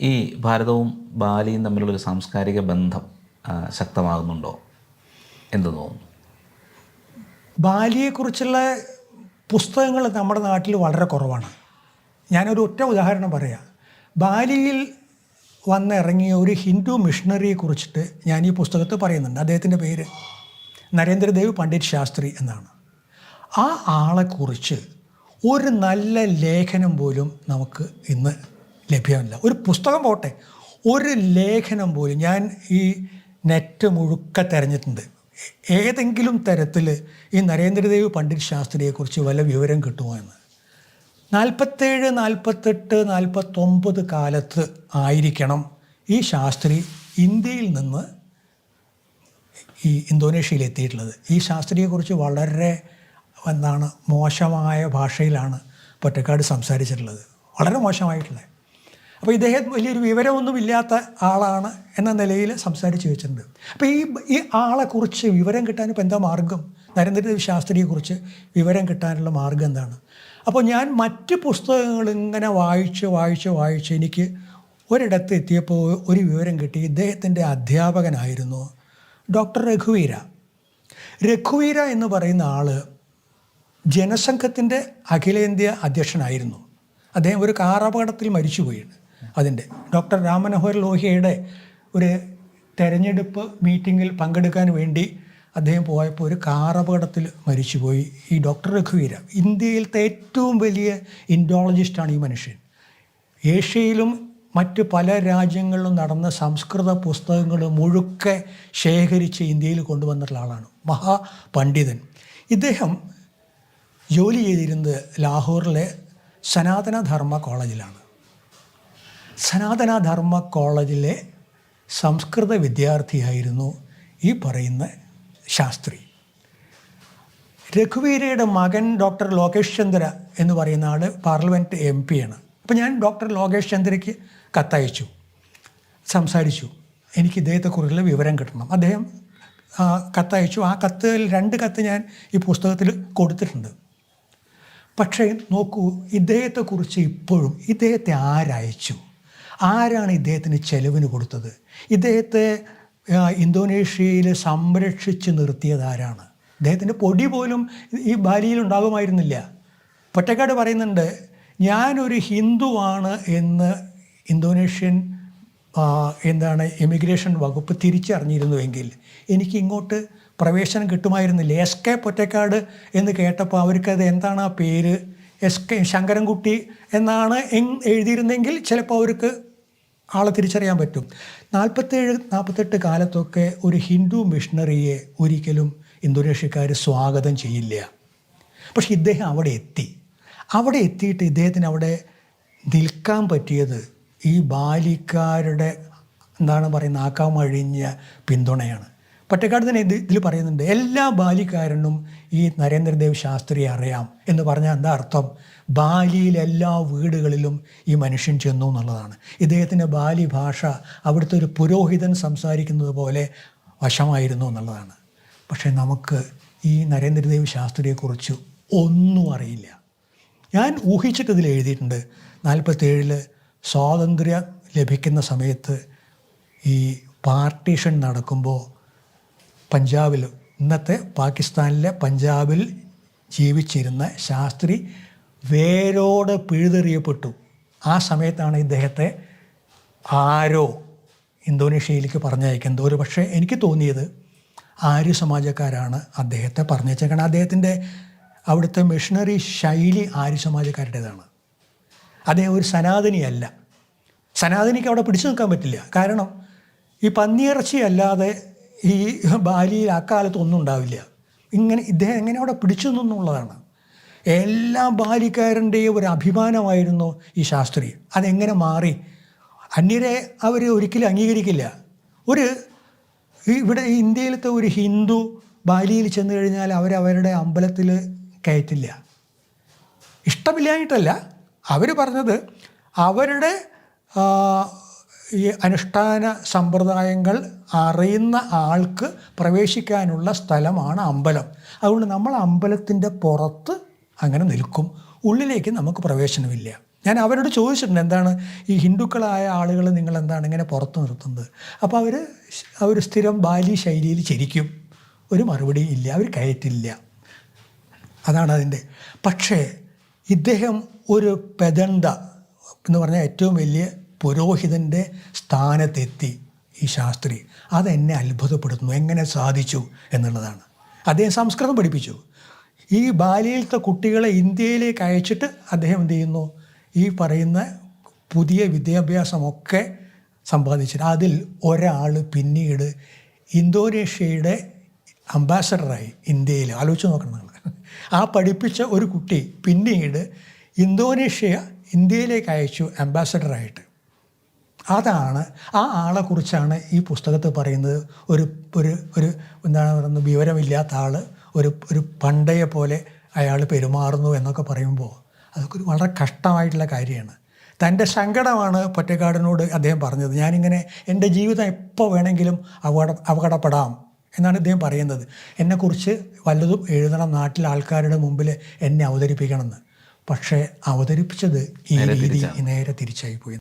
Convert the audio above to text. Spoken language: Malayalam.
ഈ ഭാരതവും ബാലിയും തമ്മിലുള്ളൊരു സാംസ്കാരിക ബന്ധം ശക്തമാകുന്നുണ്ടോ എന്ത് തോന്നുന്നു? ബാലിയെക്കുറിച്ചുള്ള പുസ്തകങ്ങൾ നമ്മുടെ നാട്ടിൽ വളരെ കുറവാണ്. ഞാനൊരു ഒറ്റ ഉദാഹരണം പറയാം. ബാലിയിൽ വന്നിറങ്ങിയ ഒരു ഹിന്ദു മിഷണറിയെ കുറിച്ചിട്ട് ഞാൻ ഈ പുസ്തകത്തിൽ പറയുന്നുണ്ട്. അദ്ദേഹത്തിന്റെ പേര് നരേന്ദ്രദേവ് പണ്ഡിറ്റ് ശാസ്ത്രി എന്നാണ്. ആ ആളെക്കുറിച്ച് ഒരു നല്ല ലേഖനം പോലും നമുക്ക് ഇന്ന് ലഭ്യമല്ല. ഒരു പുസ്തകം പോട്ടെ. ഒരു ലേഖനം പോലും ഞാൻ ഈ നെറ്റ് മുഴുക്ക തിരഞ്ഞിട്ടുണ്ട്. ഏതെങ്കിലും തരത്തിൽ ഈ നരേന്ദ്രദേവ് പണ്ഡിറ്റ് ശാസ്ത്രിയെക്കുറിച്ച് വല്ല വിവരം കിട്ടുമോ എന്ന്? നാൽപ്പത്തേഴ് നാൽപ്പത്തെട്ട് നാൽപ്പത്തൊമ്പത് കാലത്ത് ആയിരിക്കണം ഈ ശാസ്ത്രി ഇന്ത്യയിൽ നിന്ന് ഈ ഇന്തോനേഷ്യയിൽ എത്തിയിട്ടുള്ളത്. ഈ ശാസ്ത്രിയെക്കുറിച്ച് വളരെ എന്താണ് മോശമായ ഭാഷയിലാണ് പൊറ്റക്കാട് സംസാരിച്ചിട്ടുള്ളത്. വളരെ മോശമായിട്ടുള്ളത്. അപ്പോൾ ഇദ്ദേഹം വലിയൊരു വിവരമൊന്നുമില്ലാത്ത ആളാണ് എന്ന നിലയിൽ സംസാരിച്ച് വെച്ചിട്ടുണ്ട്. അപ്പോൾ ഈ ഈ ആളെക്കുറിച്ച് വിവരം കിട്ടാൻ ഇപ്പോൾ എന്താ മാർഗം? നരേന്ദ്രദേവ് ശാസ്ത്രിയെക്കുറിച്ച് വിവരം കിട്ടാനുള്ള മാർഗം എന്താണ്? അപ്പോൾ ഞാൻ മറ്റ് പുസ്തകങ്ങൾ ഇങ്ങനെ വായിച്ച് വായിച്ച് വായിച്ച് എനിക്ക് ഒരിടത്ത് എത്തിയപ്പോൾ ഒരു വിവരം കിട്ടി. ഇദ്ദേഹത്തിന്റെ അധ്യാപകനായിരുന്നു ഡോക്ടർ രഘുവീര. രഘുവീര എന്ന് പറയുന്ന ആൾ ജനസംഘത്തിന്റെ അഖിലേന്ത്യാ അധ്യക്ഷനായിരുന്നു. അദ്ദേഹം ഒരു കാറപകടത്തിൽ മരിച്ചുപോയിട്ടുണ്ട്. അതിന്റെ. ഡോക്ടർ രാമനഹോർ ലോഹിയയുടെ ഒരു തെരഞ്ഞെടുപ്പ് മീറ്റിങ്ങിൽ പങ്കെടുക്കാൻ വേണ്ടി അദ്ദേഹം പോയപ്പോൾ ഒരു കാർ അപകടത്തിൽ മരിച്ചുപോയി. ഈ ഡോക്ടർ രഘുവീര ഇന്ത്യയിലത്തെ ഏറ്റവും വലിയ ഇൻഡോളജിസ്റ്റാണ് ഈ മനുഷ്യൻ. ഏഷ്യയിലും മറ്റ് പല രാജ്യങ്ങളിലും നടന്ന സംസ്കൃത പുസ്തകങ്ങൾ മുഴുക്കെ ശേഖരിച്ച് ഇന്ത്യയിൽ കൊണ്ടുവന്നിട്ടുള്ള ആളാണ്. മഹാപണ്ഡിതൻ ഇദ്ദേഹം ജോലി ചെയ്തിരുന്നത് ലാഹോറിലെ സനാതനധർമ്മ കോളേജിലാണ്. സനാതന ധർമ്മ കോളേജിലെ സംസ്കൃത വിദ്യാർത്ഥിയായിരുന്നു ഈ പറയുന്ന ശാസ്ത്രി. രഘുവീരയുടെ മകൻ ഡോക്ടർ ലോകേഷ് ചന്ദ്ര എന്ന് പറയുന്ന ആൾ പാർലമെന്റ് എം ആണ്. അപ്പോൾ ഞാൻ ഡോക്ടർ ലോകേഷ് ചന്ദ്രയ്ക്ക് കത്തയച്ചു സംസാരിച്ചു. എനിക്ക് ഇദ്ദേഹത്തെക്കുറിച്ചുള്ള വിവരം കിട്ടണം. അദ്ദേഹം കത്തയച്ചു. ആ കത്തിൽ രണ്ട് കത്ത് ഞാൻ ഈ പുസ്തകത്തിൽ കൊടുത്തിട്ടുണ്ട്. പക്ഷേ നോക്കൂ ഇദ്ദേഹത്തെക്കുറിച്ച് ഇപ്പോഴും ഇദ്ദേഹത്തെ ആരയച്ചു ആരാണ് ഇദ്ദേഹത്തിന് ചെലവിന് കൊടുത്തത്? ഇദ്ദേഹത്തെ ഇന്തോനേഷ്യയിൽ സംരക്ഷിച്ച് നിർത്തിയത് ആരാണ്? ഇദ്ദേഹത്തിന്റെ പൊടി പോലും ഈ ബാലിയിൽ ഉണ്ടാകുമായിരുന്നില്ല. പൊറ്റക്കാട് പറയുന്നുണ്ട് ഞാനൊരു ഹിന്ദുവാണ് എന്ന് ഇന്തോനേഷ്യൻ എന്താണ് എമിഗ്രേഷൻ വകുപ്പ് തിരിച്ചറിഞ്ഞിരുന്നുവെങ്കിൽ എനിക്ക് ഇങ്ങോട്ട് പ്രവേശനം കിട്ടുമായിരുന്നില്ല. എസ് കെ പൊറ്റക്കാട് എന്ന് കേട്ടപ്പോൾ അവർക്കത് എന്താണ് ആ പേര്? എസ് കെ ശങ്കരൻകുട്ടി എന്നാണ് എഴുതിയിരുന്നെങ്കിൽ ചിലപ്പോൾ അവർക്ക് ആളെ തിരിച്ചറിയാൻ പറ്റും. നാൽപ്പത്തേഴ് നാൽപ്പത്തെട്ട് കാലത്തൊക്കെ ഒരു ഹിന്ദു മിഷണറിയെ ഒരിക്കലും ഇന്തോനേഷ്യക്കാർ സ്വാഗതം ചെയ്യില്ല. പക്ഷെ ഇദ്ദേഹം അവിടെ എത്തി. അവിടെ എത്തിയിട്ട് ഇദ്ദേഹത്തിന് അവിടെ നിൽക്കാൻ പറ്റിയത് ഈ ബാലിക്കാരുടെ എന്താണ് പറയുന്നത് ആക്കാമഴിഞ്ഞ പിന്തുണയാണ്. പട്ടക്കാട് തന്നെ ഇത് ഇതിൽ പറയുന്നുണ്ട് എല്ലാ ബാലിക്കാരനും ഈ നരേന്ദ്രദേവ് ശാസ്ത്രിയെ അറിയാം എന്ന് പറഞ്ഞാൽ എന്താ അർത്ഥം? ബാലിയിൽ എല്ലാ വീടുകളിലും ഈ മനുഷ്യൻ ചെന്നു എന്നുള്ളതാണ്. ഇദ്ദേഹത്തിന്റെ ബാലി ഭാഷ അവിടുത്തെ ഒരു പുരോഹിതൻ സംസാരിക്കുന്നത് പോലെ വശമായിരുന്നു എന്നുള്ളതാണ്. പക്ഷേ നമുക്ക് ഈ നരേന്ദ്രദേവ് ശാസ്ത്രിയെക്കുറിച്ച് ഒന്നും അറിയില്ല. ഞാൻ ഊഹിച്ചിട്ട് ഇതിൽ എഴുതിയിട്ടുണ്ട് നാൽപ്പത്തേഴിൽ സ്വാതന്ത്ര്യം ലഭിക്കുന്ന സമയത്ത് ഈ പാർട്ടീഷൻ നടക്കുമ്പോൾ പഞ്ചാബിൽ ഇന്നത്തെ പാകിസ്ഥാനിലെ പഞ്ചാബിൽ ജീവിച്ചിരുന്ന ശാസ്ത്രി വേരോടെ പിഴുതെറിയപ്പെട്ടു. ആ സമയത്താണ് ഇദ്ദേഹത്തെ ആരോ ഇന്തോനേഷ്യയിലേക്ക് പറഞ്ഞയക്കുന്നത്. ഒരു പക്ഷേ എനിക്ക് തോന്നിയത് ആര്യ സമാജക്കാരാണ് അദ്ദേഹത്തെ പറഞ്ഞയച്ചത്. കാരണം അദ്ദേഹത്തിന്റെ അവിടുത്തെ മിഷണറി ശൈലി ആര്യ സമാജക്കാരുടേതാണ്. അദ്ദേഹം ഒരു സനാതനിയല്ല. സനാതനിക്ക് അവിടെ പിടിച്ചു നിൽക്കാൻ പറ്റില്ല. കാരണം ഈ പന്നിയിറച്ചി അല്ലാതെ ഈ ബാലിയിൽ അക്കാലത്ത് ഒന്നും ഉണ്ടാവില്ല. ഇങ്ങനെ ഇദ്ദേഹം എങ്ങനെ അവിടെ പിടിച്ചു നിന്നുള്ളതാണ്. എല്ലാ ബാലിക്കാരന്റെയും ഒരു അഭിമാനമായിരുന്നു ഈ ശാസ്ത്രി. അതെങ്ങനെ മാറി? അന്യരെ അവർ ഒരിക്കലും അംഗീകരിക്കില്ല. ഒരു ഇവിടെ ഇന്ത്യയിലത്തെ ഒരു ഹിന്ദു ബാലിയിൽ ചെന്ന് കഴിഞ്ഞാൽ അവരവരുടെ അമ്പലത്തിൽ കയറ്റില്ല. ഇഷ്ടമില്ലായിട്ടല്ല അവർ പറഞ്ഞത് അവരുടെ ഈ അനുഷ്ഠാന സമ്പ്രദായങ്ങൾ അറിയുന്ന ആൾക്ക് പ്രവേശിക്കാനുള്ള സ്ഥലമാണ് അമ്പലം. അതുകൊണ്ട് നമ്മൾ അമ്പലത്തിന്റെ പുറത്ത് അങ്ങനെ നിൽക്കും. ഉള്ളിലേക്ക് നമുക്ക് പ്രവേശനമില്ല. ഞാൻ അവരോട് ചോദിച്ചിട്ടുണ്ട് എന്താണ് ഈ ഹിന്ദുക്കളായ ആളുകൾ നിങ്ങൾ എന്താണ് ഇങ്ങനെ പുറത്ത് നിർത്തുന്നത്? അപ്പോൾ അവർ അവർ സ്ഥിരം ബാലി ശൈലിയിൽ ചിരിക്കും. ഒരു മറുപടി ഇല്ല അവർ കയറ്റില്ല. അതാണ് അതിന്റെ. പക്ഷേ ഇദ്ദേഹം ഒരു പെദന്ത എന്ന് പറഞ്ഞാൽ ഏറ്റവും വലിയ പുരോഹിതന്റെ സ്ഥാനത്തെത്തി ഈ ശാസ്ത്രി. അതെന്നെ അത്ഭുതപ്പെടുത്തുന്നു. എങ്ങനെ സാധിച്ചു എന്നുള്ളതാണ്. അദ്ദേഹം സംസ്കൃതം പഠിപ്പിച്ചു. ഈ ബാലിയിലത്തെ കുട്ടികളെ ഇന്ത്യയിലേക്ക് അയച്ചിട്ട് അദ്ദേഹം എന്ത് ചെയ്യുന്നു? ഈ പറയുന്ന പുതിയ വിദ്യാഭ്യാസമൊക്കെ സമ്പാദിച്ചിട്ട് അതിൽ ഒരാൾ പിന്നീട് ഇന്തോനേഷ്യയുടെ അംബാസഡറായി ഇന്ത്യയിൽ. ആലോചിച്ച് നോക്കണം ആ പഠിപ്പിച്ച ഒരു കുട്ടി പിന്നീട് ഇന്തോനേഷ്യ ഇന്ത്യയിലേക്ക് അയച്ചു അംബാസഡറായിട്ട്. അതാണ് ആ ആളെക്കുറിച്ചാണ് ഈ പുസ്തകത്തിൽ പറയുന്നത്. ഒരു ഒരു ഒരു എന്താണ് പറയുന്നത്? വിവരമില്ലാത്ത ആൾ ഒരു ഒരു പണ്ടയെ പോലെ അയാൾ പെരുമാറുന്നു എന്നൊക്കെ പറയുമ്പോൾ അതൊക്കെ ഒരു വളരെ കഷ്ടമായിട്ടുള്ള കാര്യമാണ്. തന്റെ സങ്കടമാണ് പൊറ്റക്കാടിനോട് അദ്ദേഹം പറഞ്ഞത്. ഞാനിങ്ങനെ എന്റെ ജീവിതം എപ്പോൾ വേണമെങ്കിലും അപകട അപകടപ്പെടാം എന്നാണ് ഇദ്ദേഹം പറയുന്നത്. എന്നെക്കുറിച്ച് വല്ലതും എഴുതണം നാട്ടിലെ ആൾക്കാരുടെ മുമ്പിൽ എന്നെ അവതരിപ്പിക്കണമെന്ന്. പക്ഷേ അവതരിപ്പിച്ചത് ഈ രീതി നേരെ തിരിച്ചായി പോയി